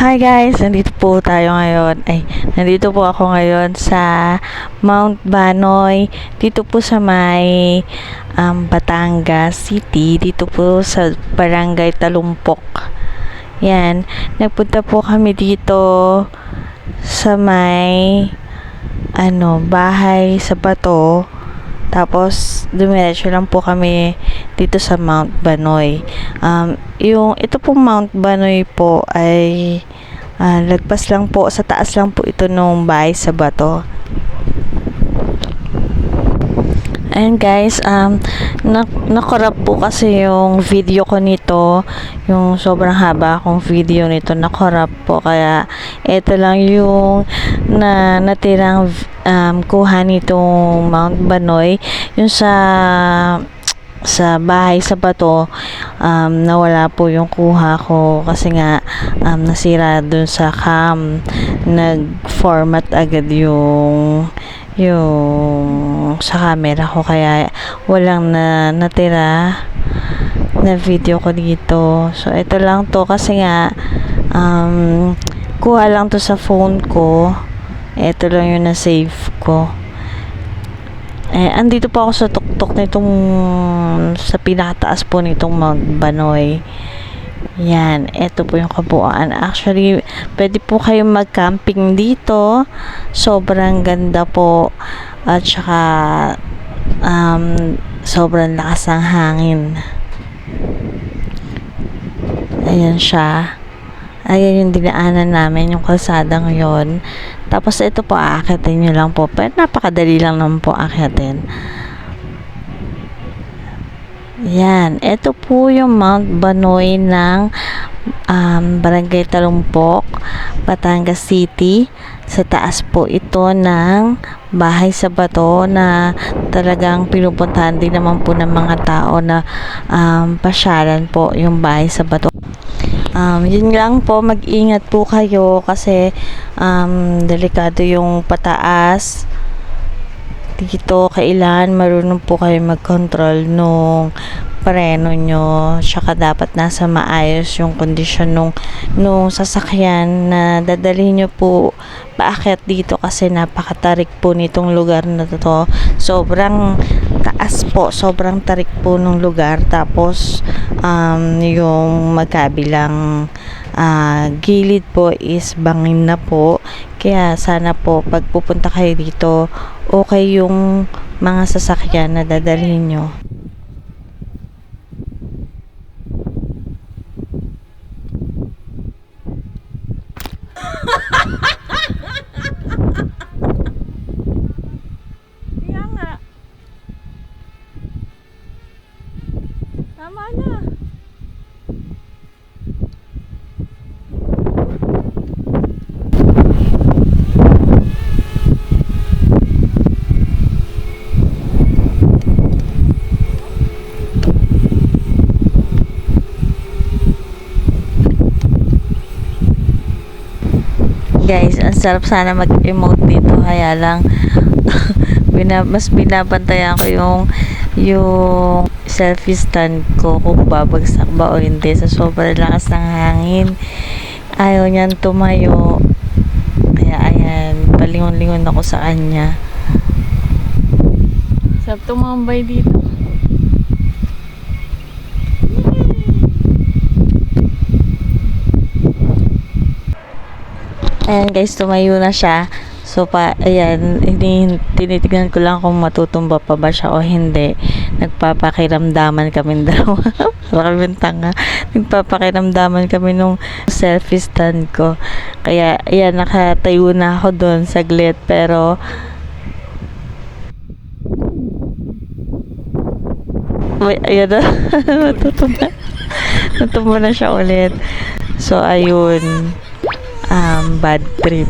Hi guys, nandito po tayo ngayon. Ay, nandito po ako ngayon sa Mount Banoy. Dito po sa may um, Batangas City. Dito po sa Barangay Talumpok. Yan. Nagpunta po kami dito sa may ano, bahay sa bato. Tapos, dumiretso lang po kami dito sa Mount Banoy. Um, yung, ito pong Mount Banoy po ay ah, lagpas lang po, sa taas lang po ito nung bahay sa bato. And guys, um, na nakorap po kasi yung video ko nito, yung sobrang haba akong video nito, nakorap po. Kaya, ito lang yung na natirang um, kuha nitong Mount Banoy. Yung sa sa bahay sa bato um, nawala po yung kuha ko kasi nga um, nasira dun sa cam. Nag format agad yung yung sa camera ko. Kaya walang na natira na video ko dito. So ito lang to kasi nga um, kuha lang to sa phone ko. Ito lang yung na save ko eh, andito po ako sa tuktok nitong sa pinakataas po nitong Mount Banoy. Yan, ito po yung kabuuan. Actually, pwede po kayong mag-camping dito. Sobrang ganda po. At saka, um, sobrang lakas ng hangin. Ayan siya. Ayan yung dinaanan namin, yung kalsada ngayon. Tapos ito po, aakitin nyo lang po. Pero napakadali lang naman po aakitin. Yan. Ito po yung Mount Banoy ng um, Barangay Talumpok, Batangas City. Sa taas po ito ng bahay sa bato na talagang pinupuntahan din naman po ng mga tao na um, pasyalan po yung bahay sa bato. Um, yun lang po, mag-ingat po kayo kasi um, delikado yung pataas. Dito, kailangan marunong po kayo mag-control nung preno nyo. Tsaka dapat nasa maayos yung kondisyon nung, nung sasakyan na dadalhin nyo po paakyat dito kasi napakatarik po nitong lugar na to. Sobrang taas po, sobrang tarik po nung lugar. Tapos, um, yung magkabilang ah, gilid po is bangin na po. Kaya sana po pag pupunta kayo dito, okay yung mga sasakyan na dadalhin nyo. Kaya nga. Tama na. Guys, ang sarap sana mag-emote dito. Kaya lang, mas binabantayan ko yung yung selfie stand ko kung babagsak ba o hindi sa sobrang lakas ng hangin. Ayaw niyan tumayo. Kaya ayan, palingon-lingon ako sa kanya. Sarap tumambay dito. Ayan guys, tumayo na siya. So, pa, ayan, ini, tinitignan ko lang kung matutumba pa ba siya o hindi. Nagpapakiramdaman kami dalawa. Para kami tanga. Nagpapakiramdaman kami nung selfie stand ko. Kaya, ayan, nakatayo na ako doon saglit. Pero, Wait, ayan na. Natutumba. Natumba na siya ulit. So, ayun. Um, bad trip.